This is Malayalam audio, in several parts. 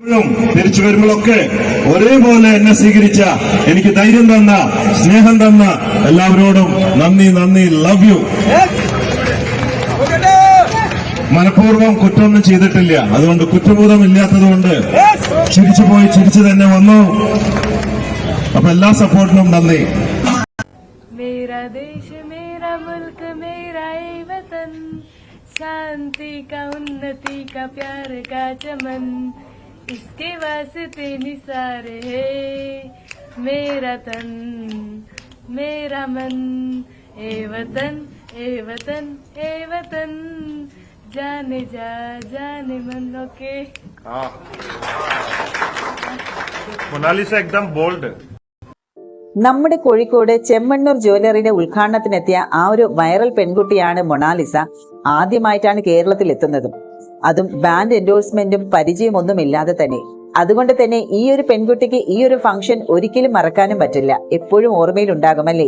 ും തിരിച്ചു വരുമ്പോഴൊക്കെ ഒരേപോലെ എന്നെ സ്വീകരിച്ച എനിക്ക് ധൈര്യം തന്ന സ്നേഹം തന്ന എല്ലാവരോടും നന്ദി നന്ദി ലവ് യു മനഃപൂർവം കുറ്റമൊന്നും ചെയ്തിട്ടില്ല. അതുകൊണ്ട് കുറ്റബോധം ഇല്ലാത്തതുകൊണ്ട് ചിരിച്ചു പോയി ചിരിച്ചു തന്നെ വന്നു. അപ്പൊ എല്ലാ സപ്പോർട്ടിനും നന്ദി. ശാന്തി ഉന്നതി ചമൻ इसके वास्ते निसार है मेरा तन मेरा मन ए वतन ए वतन ए वतन जाने जा जाने मन ओके हाँ मोनालिसा एकदम बोल्ड നമ്മുടെ കോഴിക്കോട് ചെമ്മണ്ണൂർ ജ്വല്ലറിയുടെ ഉദ്ഘാടനത്തിനെത്തിയ ആ ഒരു വൈറൽ പെൺകുട്ടിയാണ് മൊണാലിസ ആദ്യമായിട്ടാണ് കേരളത്തിൽ എത്തുന്നതും അതും ബാൻഡ് എൻഡോഴ്സ്മെന്റും പരിചയമൊന്നും ഇല്ലാതെ തന്നെ അതുകൊണ്ട് തന്നെ ഈ ഒരു പെൺകുട്ടിക്ക് ഈ ഒരു ഫംഗ്ഷൻ ഒരിക്കലും മറക്കാനും പറ്റില്ല എപ്പോഴും ഓർമ്മയിൽ ഉണ്ടാകുമല്ലേ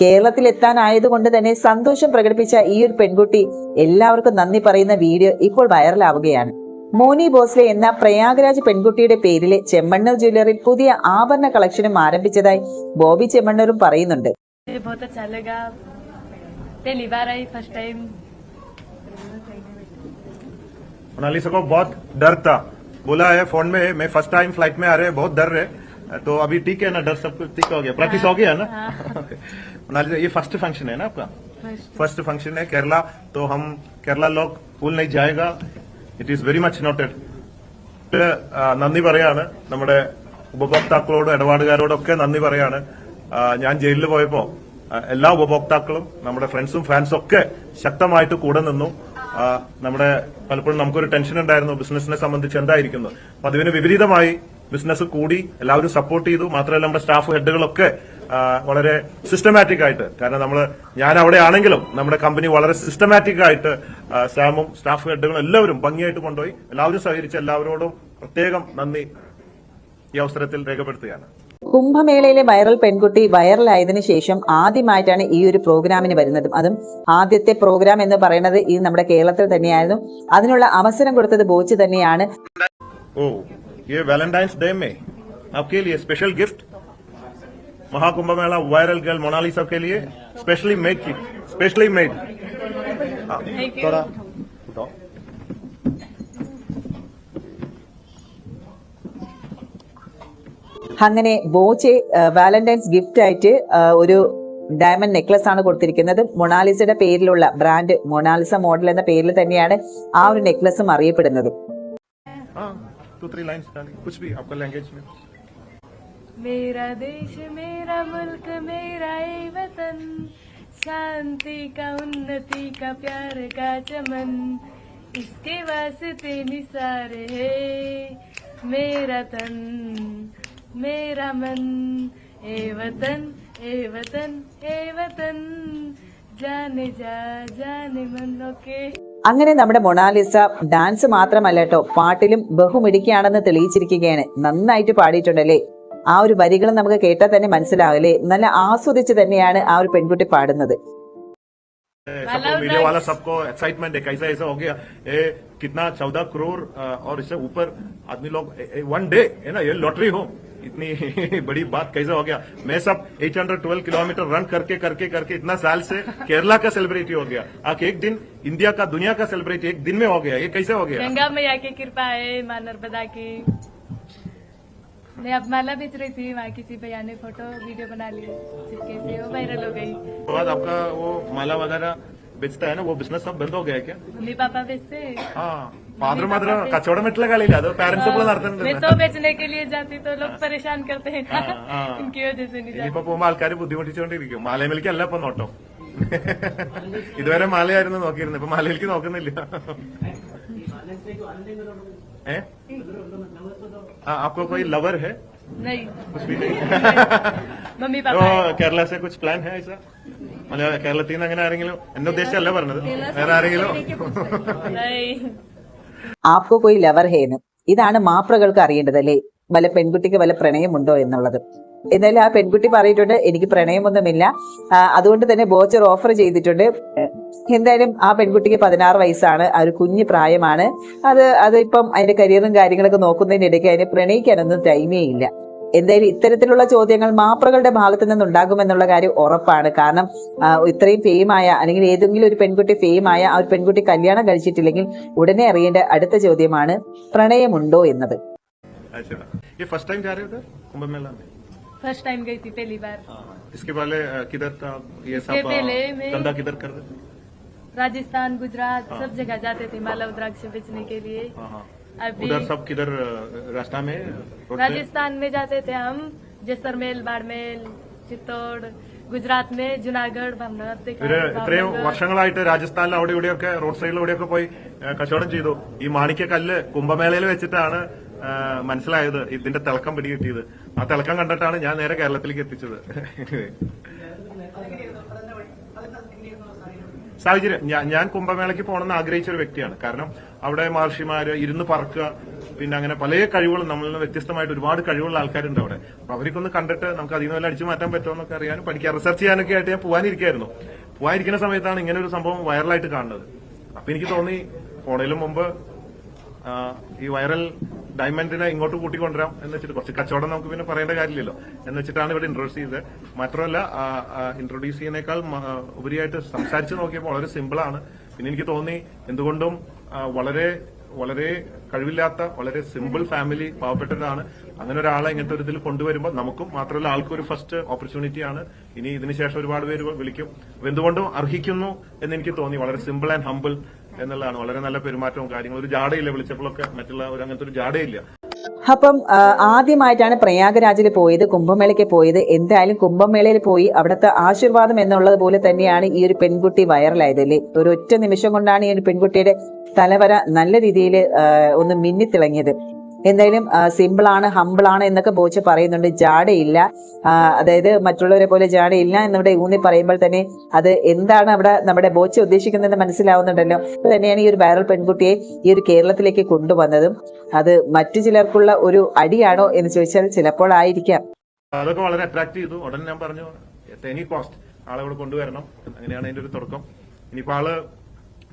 കേരളത്തിൽ എത്താനായതുകൊണ്ട് തന്നെ സന്തോഷം പ്രകടിപ്പിച്ച ഈ ഒരു പെൺകുട്ടി എല്ലാവർക്കും നന്ദി പറയുന്ന വീഡിയോ ഇപ്പോൾ വൈറലാവുകയാണ് മോനി ഭോസ്ലെ എന്ന പ്രയാഗരാജ് പെൺകുട്ടിയുടെ പേരിലെ ചെമ്മണ്ണൂർ ജ്വല്ലറിയിൽ പുതിയ ആഭരണ കളക്ഷനും ആരംഭിച്ചതായി ബോബി ചെമ്മണ്ണൂരും പറയുന്നുണ്ട് मुझे बहुत अच्छा लगा पहली बार आई फर्स्ट टाइम मोनालिसा को बहुत डर था बोला है फोन में मैं फर्स्ट टाइम फ्लाइट में आ रहे हैं बहुत डर रहे तो अभी ठीक है ना डर सब कुछ ठीक हो गया प्रैक्टिस हो गया ना मोनालिसा ये फर्स्ट फंक्शन है ना आपका फर्स्ट फर्स्ट फंक्शन है केरला तो हम केरला लोग भूल नहीं जाएगा it is very much noted നന്ദി പറയാണ് നമ്മുടെ ഉപഭോക്താക്കളോടും ഇടപാടുകാരോടൊക്കെ നന്ദി പറയാണ് ആ, ഞാൻ ജയിലിൽ പോയപ്പോ ആ, എല്ലാ ഉപഭോക്താക്കളും നമ്മുടെ ഫ്രണ്ട്സും ഫാൻസും ഒക്കെ ശക്തമായിട്ട് കൂടെ നിന്നു ആ, നമ്മുടെ പലപ്പോഴും നമുക്കൊരു ടെൻഷൻ ഉണ്ടായിരുന്നു ബിസിനസിനെ സംബന്ധിച്ച് എന്തായിരിക്കുന്നു. അപ്പൊ അതിന് വിപരീതമായി ബിസിനസ് കൂടി എല്ലാവരും സപ്പോർട്ട് ചെയ്തു. മാത്രമല്ല നമ്മുടെ സ്റ്റാഫ് ഹെഡുകളൊക്കെ വളരെ സിസ്റ്റമാറ്റിക് ആയിട്ട്. കാരണം നമ്മൾ ഞാൻ അവിടെ ആണെങ്കിലും നമ്മുടെ കമ്പനി വളരെ സിസ്റ്റമാറ്റിക് ആയിട്ട് സ്റ്റാമും സ്റ്റാഫ് ഹെഡുകളും എല്ലാവരും ഭംഗിയായിട്ട് കൊണ്ടുപോയി. എല്ലാവരും സഹകരിച്ച് എല്ലാവരോടും പ്രത്യേകം നന്ദി ഈ അവസരത്തിൽ രേഖപ്പെടുത്തുകയാണ്. കുംഭമേളയിലെ വൈറൽ പെൺകുട്ടി വൈറലായതിനു ശേഷം ആദ്യമായിട്ടാണ് ഈ ഒരു പ്രോഗ്രാമിന് വരുന്നതും അതും ആദ്യത്തെ പ്രോഗ്രാം എന്ന് പറയുന്നത് ഈ നമ്മുടെ കേരളത്തിൽ തന്നെയായിരുന്നു അതിനുള്ള അവസരം കൊടുത്തത് ബോച്ച് തന്നെയാണ് ओ ये वैलेंटाइंस डे में आपके लिए special gift Mahakumbh Mela viral girl Monalisa के लिए स्पेशली मेड की स्पेशली मेड Thank you. थोड़ा അങ്ങനെ ബോച്ച് വാലന്റൈൻസ് ഗിഫ്റ്റ് ആയിട്ട് ആ, ഒരു ഡയമണ്ട് നെക്ലസ് ആണ് കൊടുത്തിരിക്കുന്നത് മൊണാലിസയുടെ പേരിലുള്ള ബ്രാൻഡ് മൊണാലിസ മോഡൽ എന്ന പേരിൽ തന്നെയാണ് ആ ഒരു നെക്ലസും അറിയപ്പെടുന്നത് हाँ टू थ्री लाइन्स कुछ भी आपका लैंग्वेज में मेरा देश मेरा मुल्क मेरा ये वतन शांति का उन्नति का प्यार का चमन इसके वास्ते निसार है मेरा तन मेरा मन ए वतन ए वतन ए वतन जाने जा जाने मन ओके അങ്ങനെ നമ്മുടെ മൊണാലിസ ഡാൻസ് മാത്രമല്ല കേട്ടോ പാട്ടിലും ബഹുമിടിക്കുകയാണെന്ന് തെളിയിച്ചിരിക്കുകയാണ് നന്നായിട്ട് പാടിയിട്ടുണ്ടല്ലേ ആ ഒരു വരികൾ നമുക്ക് കേട്ടാൽ തന്നെ മനസ്സിലാവില്ലേ നല്ല ആസ്വദിച്ച് തന്നെയാണ് ആ ഒരു പെൺകുട്ടി പാടുന്നത് सबको मीडिया वाला सबको एक्साइटमेंट है कैसा ऐसा हो गया। ये कितना चौदह करोड़ और इससे ऊपर आदमी लोग वन डे है ना ये लॉटरी हो। इतनी बड़ी बात कैसे हो गया। मैं सब 812 किलोमीटर रन करके करके करके इतना साल से केरला का सेलिब्रिटी हो गया। आके एक दिन इंडिया का दुनिया का सेलिब्रिटी एक दिन में हो गया। ये कैसे हो गया? गंगा मैया की कृपा है माँ नर्मदा की। मैं अब माला बेच रही थी वहाँ किसी भैया ने फोटो वीडियो बना ली चिपके से वो वायरल हो गई उसके बाद आपका वो माला वगैरह बेचता है ना वो बिजनेस सब बंद हो गया है क्या मम्मी पापा बेचते ആ ഫാദർ മദർ കച്ചവടം മറ്റുള്ള കളിയില്ല അത് പാരന്റ്സ് ഇപ്പോൾ मैं നടത്തുന്നുണ്ട് तो बेचने के लिए जाती तो लोग परेशान करते हैं हाँ, हाँ। इनकी वजह से नहीं जाती ഇനിയിപ്പോ പോകുമ്പോ ആൾക്കാർ ബുദ്ധിമുട്ടിച്ചുകൊണ്ടിരിക്കും മാലയമേലിക്കല്ല ഇപ്പൊ നോട്ടം ഇതുവരെ മാലയായിരുന്നു നോക്കിയിരുന്നത് ഇപ്പൊ മാലയിലേക്ക് നോക്കുന്നില്ല ഏ ആ, आपको कोई लवर है नहीं कुछ भी नहीं मम्मी तो पापा है। കേരള से कुछ प्लान है ऐसा മല കേരളത്തിൽ നിന്ന് അങ്ങനെ ആരെങ്കിലും എന്നെ ഉദ്ദേശിച്ചല്ല പറഞ്ഞത് വേറെ ആരെങ്കിലും नहीं ആപ്കോ കൊയ് ലവർ ഹേന്ന് ഇതാണ് മാപ്രകൾക്ക് അറിയേണ്ടത് അല്ലേ വല്ല പെൺകുട്ടിക്ക് വല്ല പ്രണയമുണ്ടോ എന്നുള്ളത് എന്നാലും ആ പെൺകുട്ടി പറഞ്ഞിട്ടുണ്ട് എനിക്ക് പ്രണയമൊന്നുമില്ല. അതുകൊണ്ട് തന്നെ ബോച്ചർ ഓഫർ ചെയ്തിട്ടുണ്ട്. എന്തായാലും ആ പെൺകുട്ടിക്ക് പതിനാറ് വയസ്സാണ് ആ ഒരു കുഞ്ഞു പ്രായമാണ്. അത് അതിപ്പം അതിന്റെ കരിയറും കാര്യങ്ങളൊക്കെ നോക്കുന്നതിനിടയ്ക്ക് അതിനെ പ്രണയിക്കാനൊന്നും ടൈമേ ഇല്ല. എന്തായാലും ഇത്തരത്തിലുള്ള ചോദ്യങ്ങൾ മാപ്രകളുടെ ഭാഗത്ത് നിന്ന് എന്നുള്ള കാര്യം ഉറപ്പാണ്. കാരണം ഇത്രയും ഫെയിമായ അല്ലെങ്കിൽ ഏതെങ്കിലും ഒരു പെൺകുട്ടി ഫെയിമായ ആ ഒരു പെൺകുട്ടി കല്യാണം കഴിച്ചിട്ടില്ലെങ്കിൽ ഉടനെ അറിയേണ്ട അടുത്ത ചോദ്യമാണ് പ്രണയമുണ്ടോ എന്നത്. फर्स्ट टाइम जा रहे हो उधर कुंभ मेला में फर्स्ट टाइम गई थी पहली बार हाँ, इसके पहले अ, किधर था ये इसके सब पहले अ, मैं- धंधा किधर कर रहे थे? राजस्थान गुजरात सब जगह जाते थे माला रुद्राक्ष बेचने के लिए हाँ हाँ अभी उधर सब किधर अ, रास्ता में रोड पे? राजस्थान में जाते थे हम जैसलमेर बाड़मेर चित्तौड़ गुजरात में जूनागढ़ भावनगर ഇവര് ഇത്രയും വർഷങ്ങളായിട്ട് രാജസ്ഥാനിൽ അവിടെ ഇവിടെയൊക്കെ റോഡ് സൈഡിൽ ഇവിടെയൊക്കെ പോയി ഏ, കച്ചവടം ചെയ്തു ഈ മാണിക്യ കല്ല് കുംഭമേളയിൽ വെച്ചിട്ടാണ് ഏ, മനസ്സിലായത് ഇതിന്റെ തിളക്കം പിടികിട്ടിയത്. ആ തിളക്കം കണ്ടിട്ടാണ് ഞാൻ നേരെ കേരളത്തിലേക്ക് എത്തിച്ചത്. സാഹചര്യം ഞാൻ കുംഭമേളയ്ക്ക് പോകണമെന്ന് ആഗ്രഹിച്ച ഒരു വ്യക്തിയാണ്. കാരണം അവിടെ മഹർഷിമാര് ഇരുന്ന് പറക്കുക പിന്നെ അങ്ങനെ പല കഴിവുകളും നമ്മളിൽ നിന്ന് വ്യത്യസ്തമായിട്ട് ഒരുപാട് കഴിവുള്ള ആൾക്കാരുണ്ട് അവിടെ. അപ്പൊ അവർക്കൊന്ന് കണ്ടിട്ട് നമുക്ക് അതിൽ നിന്ന് അടിച്ചു മാറ്റാൻ പറ്റുമോ എന്നൊക്കെ അറിയാനും പഠിക്കാൻ റിസർച്ച് ചെയ്യാനൊക്കെ ആയിട്ട് ഞാൻ പോകാനിരിക്കായിരുന്നു പോകാനിരിക്കുന്ന സമയത്താണ് ഇങ്ങനെ ഒരു സംഭവം വൈറലായിട്ട് കാണുന്നത്. അപ്പൊ എനിക്ക് തോന്നി പോണതിലും മുമ്പ് ഈ വൈറൽ ഡയമണ്ടിനെ ഇങ്ങോട്ട് കൂട്ടിക്കൊണ്ടുവരാം എന്ന് വെച്ചിട്ട് കുറച്ച് കച്ചവടം നമുക്ക് പിന്നെ പറയേണ്ട കാര്യമില്ലല്ലോ എന്ന് വെച്ചിട്ടാണ് ഇവിടെ ഇൻട്രോഡ്യൂസ് ചെയ്തത്. മാത്രമല്ല ഇൻട്രൊഡ്യൂസ് ചെയ്യുന്നേക്കാൾ ഉപരിയായിട്ട് സംസാരിച്ച് നോക്കിയപ്പോൾ വളരെ സിമ്പിളാണ് പിന്നെ എനിക്ക് തോന്നി എന്തുകൊണ്ടും വളരെ വളരെ കഴിവില്ലാത്ത വളരെ സിമ്പിൾ ഫാമിലി പാവപ്പെട്ടതാണ് അങ്ങനെ ഒരാളെ ഇങ്ങനത്തെ ഒരു ഇതിൽ കൊണ്ടുവരുമ്പോൾ നമുക്കും മാത്രമല്ല ആൾക്കും ഒരു ഫസ്റ്റ് ഓപ്പർച്യൂണിറ്റി ആണ്. ഇനി ഇതിനുശേഷം ഒരുപാട് പേര് വിളിക്കും. എന്തുകൊണ്ടും അർഹിക്കുന്നു എന്ന് എനിക്ക് തോന്നി. വളരെ സിമ്പിൾ ആൻഡ് ഹമ്പിൾ എന്നുള്ളതാണ്. വളരെ നല്ല പെരുമാറ്റവും കാര്യങ്ങളും. ഒരു ജാടയില്ല വിളിച്ചപ്പോഴൊക്കെ മറ്റുള്ള ഒരു അങ്ങനത്തെ ഒരു ജാടയില്ല അപ്പം ആദ്യമായിട്ടാണ് പ്രയാഗരാജിൽ പോയത് കുംഭമേളയ്ക്ക് പോയത്. എന്തായാലും കുംഭമേളയിൽ പോയി അവിടുത്തെ ആശീർവാദം എന്നുള്ളത് പോലെ തന്നെയാണ് ഈ ഒരു പെൺകുട്ടി വൈറലായത് അല്ലേ? ഒരു ഒറ്റ നിമിഷം കൊണ്ടാണ് ഈ ഒരു പെൺകുട്ടിയുടെ തലവര നല്ല രീതിയിൽ ഒന്ന് മിന്നിത്തിളങ്ങിയത്. എന്തായാലും സിമ്പിളാണ് ഹമ്പിളാണ് എന്നൊക്കെ ബോച്ച് പറയുന്നുണ്ട്. ജാടയില്ല. അതായത് മറ്റുള്ളവരെ പോലെ ജാടയില്ല എന്നിവിടെ ഊന്നി പറയുമ്പോൾ തന്നെ അത് എന്താണ് അവിടെ നമ്മുടെ ബോച്ച് ഉദ്ദേശിക്കുന്നതെന്ന് മനസ്സിലാവുന്നുണ്ടല്ലോ. അത് തന്നെയാണ് ഈ ഒരു വൈറൽ പെൺകുട്ടിയെ ഈ ഒരു കേരളത്തിലേക്ക് കൊണ്ടുവന്നതും. അത് മറ്റു ചിലർക്കുള്ള ഒരു അടിയാണോ എന്ന് ചോദിച്ചാൽ ചിലപ്പോൾ ആയിരിക്കാം. അതൊക്കെ വളരെ അട്രാക്ട് ചെയ്തു. ഉടനെ ഞാൻ പറഞ്ഞു എനി കോസ്റ്റ് ആളെ കൊണ്ടുവരണം. അങ്ങനെയാണ് അതിന്റെ ഒരു തുടക്കം. ഇനിയിപ്പോ ആൾ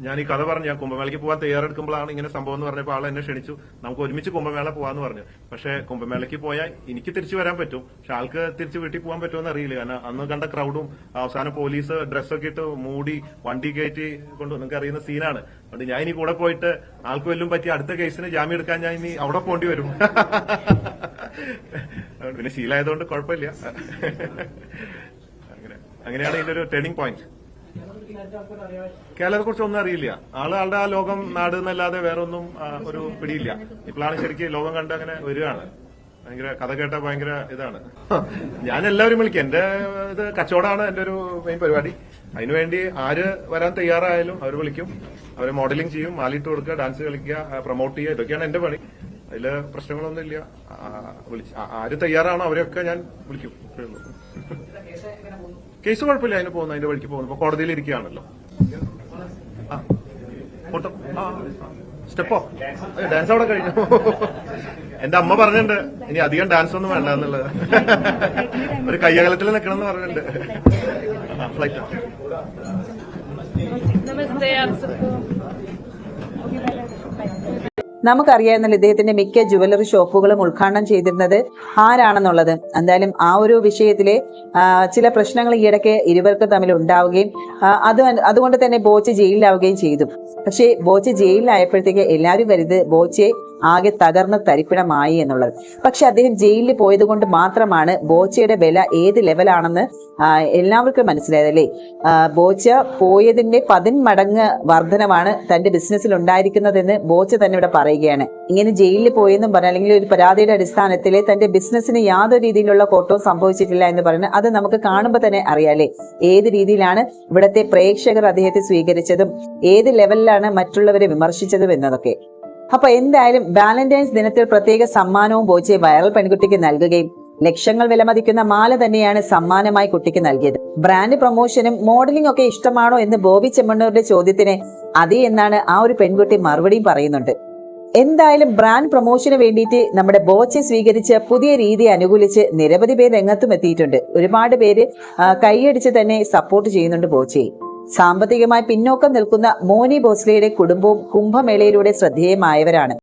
ഞാൻ ഈ കഥ പറഞ്ഞു ഞാൻ കുംഭമേളയ്ക്ക് പോകാൻ തയ്യാറെടുക്കുമ്പോഴാണ് ഇങ്ങനെ സംഭവം എന്ന് പറഞ്ഞപ്പോൾ ആൾ എന്നെ ക്ഷണിച്ചു. നമുക്ക് ഒരുമിച്ച് കുംഭമേള പോകാന്ന് പറഞ്ഞു. പക്ഷേ കുംഭമേളയ്ക്ക് പോയാൽ എനിക്ക് തിരിച്ചു വരാൻ പറ്റും. പക്ഷെ ആൾക്ക് തിരിച്ച് വീട്ടിൽ പോകാൻ പറ്റുമെന്ന് അറിയില്ല. കാരണം അന്ന് കണ്ട ക്രൗഡും അവസാനം പോലീസ് ഡ്രസ്സൊക്കെ ഇട്ട് മൂടി വണ്ടി കയറ്റി കൊണ്ട് നിങ്ങൾക്ക് അറിയുന്ന സീനാണ് അതുകൊണ്ട് ഞാൻ ഇനി കൂടെ പോയിട്ട് ആൾക്ക് വല്ലതും പറ്റി അടുത്ത കേസിന് ജാമ്യം എടുക്കാൻ ഞാൻ ഇനി അവിടെ പോകേണ്ടി വരും. പിന്നെ ശീലമായതുകൊണ്ട് കുഴപ്പമില്ല. അങ്ങനെ. അങ്ങനെയാണ് ഇതിന്റെ ഒരു ടേണിംഗ് പോയിന്റ് കേരളത്തെ കുറിച്ച് ഒന്നും അറിയില്ല. ആൾ ആളുടെ ആ ലോകം നാട് എന്നല്ലാതെ വേറെ ഒന്നും ഒരു പിടിയില്ല. ഇപ്പോഴാണ് ശരിക്കും ലോകം കണ്ട് അങ്ങനെ വരികയാണ്. ഭയങ്കര കഥ കേട്ട ഭയങ്കര ഇതാണ്. ഞാൻ എല്ലാവരും വിളിക്കും. എന്റെ ഇത് കച്ചവടമാണ് എന്റെ ഒരു മെയിൻ പരിപാടി. അതിനുവേണ്ടി ആര് വരാൻ തയ്യാറായാലും അവർ വിളിക്കും. അവരെ മോഡലിംഗ് ചെയ്യും മാലിട്ട് കൊടുക്കുക ഡാൻസ് കളിക്കുക പ്രൊമോട്ട് ചെയ്യുക ഇതൊക്കെയാണ് എന്റെ പണി. അതിൽ പ്രശ്നങ്ങളൊന്നുമില്ല. വിളിച്ച് ആര് തയ്യാറാണോ അവരെയൊക്കെ ഞാൻ വിളിക്കും. കേസ് കുഴപ്പമില്ല അതിന് പോകുന്നു അതിന്റെ വഴിക്ക് പോകുന്നു. ഇപ്പൊ കോടതിയിൽ ഇരിക്കുകയാണല്ലോ. സ്റ്റെപ്പോ? ഡാൻസ് അവിടെ കഴിഞ്ഞു. എന്റെ അമ്മ പറഞ്ഞിട്ടുണ്ട് ഇനി അധികം ഡാൻസ് ഒന്നും വേണ്ട എന്നുള്ളത്. ഒരു കയ്യകലത്തിൽ നിൽക്കണം എന്ന് പറഞ്ഞിട്ടുണ്ട്. ഫ്ലൈറ്റ് നമസ്തേ നമുക്കറിയാവുന്ന ഇദ്ദേഹത്തിന്റെ മിക്ക ജുവലറി ഷോപ്പുകളും ഉദ്ഘാടനം ചെയ്തിരുന്നത് ആരാണെന്നുള്ളത്. എന്തായാലും ആ ഒരു വിഷയത്തിലെ ചില പ്രശ്നങ്ങൾ ഈയിടയ്ക്ക് ഇരുവർക്കും തമ്മിൽ ഉണ്ടാവുകയും അത് അതുകൊണ്ട് തന്നെ ബോച്ച് ജയിലിലാവുകയും ചെയ്തു. പക്ഷേ ബോച്ച് ജയിലിലായപ്പോഴത്തേക്ക് എല്ലാവരും വരുത് ബോച്ചെ ആകെ തകർന്ന് തരിപ്പിടമായി എന്നുള്ളത്. പക്ഷെ അദ്ദേഹം ജയിലിൽ പോയത് കൊണ്ട് മാത്രമാണ് ബോച്ചയുടെ വില ഏത് ലെവലാണെന്ന് എല്ലാവർക്കും മനസ്സിലായതല്ലേ ബോച്ച പോയതിന്റെ പതിന്മടങ്ങ് വർധനമാണ് തന്റെ ബിസിനസ്സിൽ ഉണ്ടായിരിക്കുന്നതെന്ന് ബോച്ച തന്നെ ഇവിടെ പറയുകയാണ്. ഇങ്ങനെ ജയിലിൽ പോയെന്നും പറഞ്ഞ അല്ലെങ്കിൽ ഒരു പരാതിയുടെ അടിസ്ഥാനത്തിൽ തന്റെ ബിസിനസ്സിന് യാതൊരു രീതിയിലുള്ള കോട്ടവും സംഭവിച്ചിട്ടില്ല എന്ന് പറയുന്നത് അത് നമുക്ക് കാണുമ്പോൾ തന്നെ അറിയാലേ ഏത് രീതിയിലാണ് ഇവിടത്തെ പ്രേക്ഷകർ അദ്ദേഹത്തെ സ്വീകരിച്ചതും ഏത് ലെവലിലാണ് മറ്റുള്ളവരെ വിമർശിച്ചതും എന്നതൊക്കെ. അപ്പൊ എന്തായാലും വാലന്റൈൻസ് ദിനത്തിൽ പ്രത്യേക സമ്മാനവും ബോച്ചെ വൈറൽ പെൺകുട്ടിക്ക് നൽകുകയും ലക്ഷങ്ങൾ വിലമതിക്കുന്ന മാല തന്നെയാണ് സമ്മാനമായി കുട്ടിക്ക് നൽകിയത്. ബ്രാൻഡ് പ്രൊമോഷനും മോഡലിംഗ് ഒക്കെ ഇഷ്ടമാണോ എന്ന് ബോബി ചെമ്മണ്ണൂരുടെ ചോദ്യത്തിന് അതെ എന്നാണ് ആ ഒരു പെൺകുട്ടി മറുപടിയും പറയുന്നുണ്ട്. എന്തായാലും ബ്രാൻഡ് പ്രൊമോഷന് വേണ്ടിയിട്ട് നമ്മുടെ ബോച്ചെ സ്വീകരിച്ച് പുതിയ രീതി അനുകൂലിച്ച് നിരവധി പേര് രംഗത്തും എത്തിയിട്ടുണ്ട്. ഒരുപാട് പേര് കൈയടിച്ച് തന്നെ സപ്പോർട്ട് ചെയ്യുന്നുണ്ട് ബോച്ചയെ സാമ്പത്തികമായി പിന്നോക്കം നിൽക്കുന്ന മോനി ഭോസ്ലെയുടെ കുടുംബവും കുംഭമേളയിലൂടെ ശ്രദ്ധേയമായവരാണ്.